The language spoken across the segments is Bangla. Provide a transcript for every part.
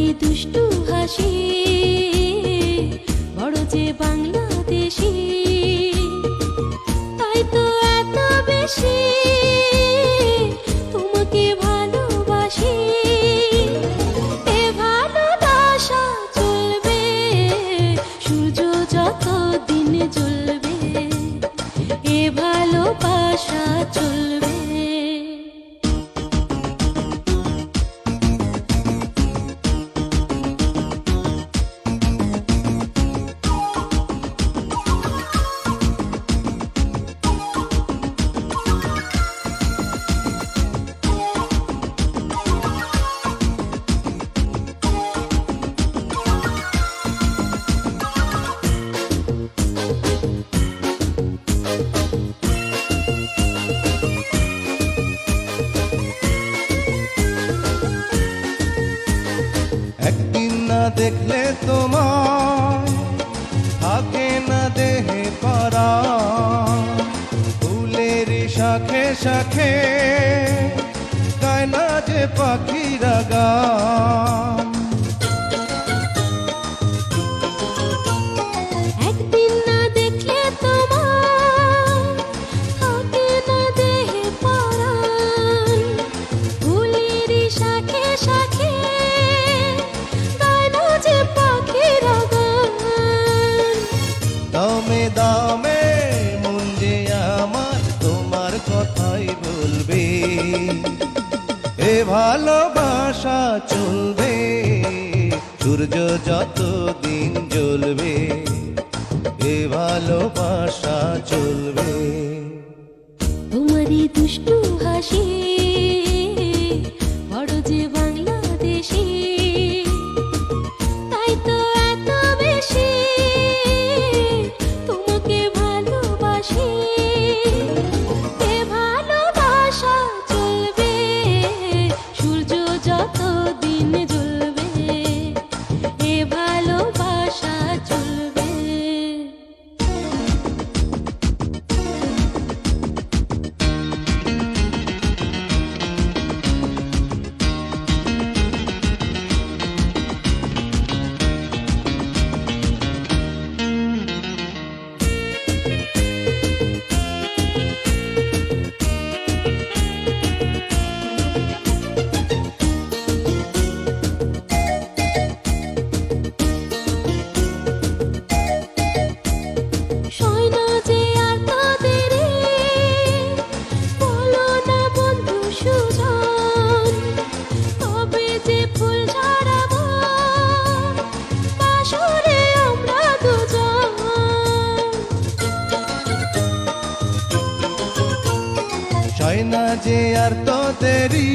তোমারই দুষ্টু হাসি বড় যে বাংলাদেশি তাই তো এত বেশি। দেখলে তোমার থাকে না দেহে পারা। ফুলের শাখে শাখে গায় না যে পাখিরা গান এ ভালোবাসা চলবে সূর্য যতদিন জ্বলবে এ ভালোবাসা চলবে। তোমারই দুষ্টু হাসি না যে আর তো দেরি।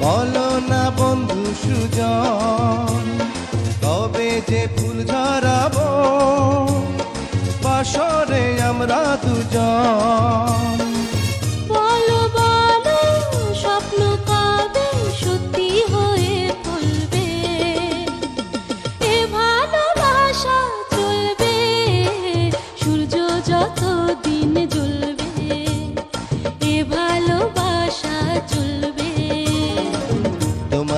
বলো না বন্ধু সুজন তবে যে ফুল ঝরাবো, বাসরে আমরা দুজন।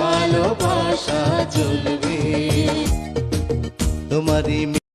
ভালোবাসা চলবে। তোমারই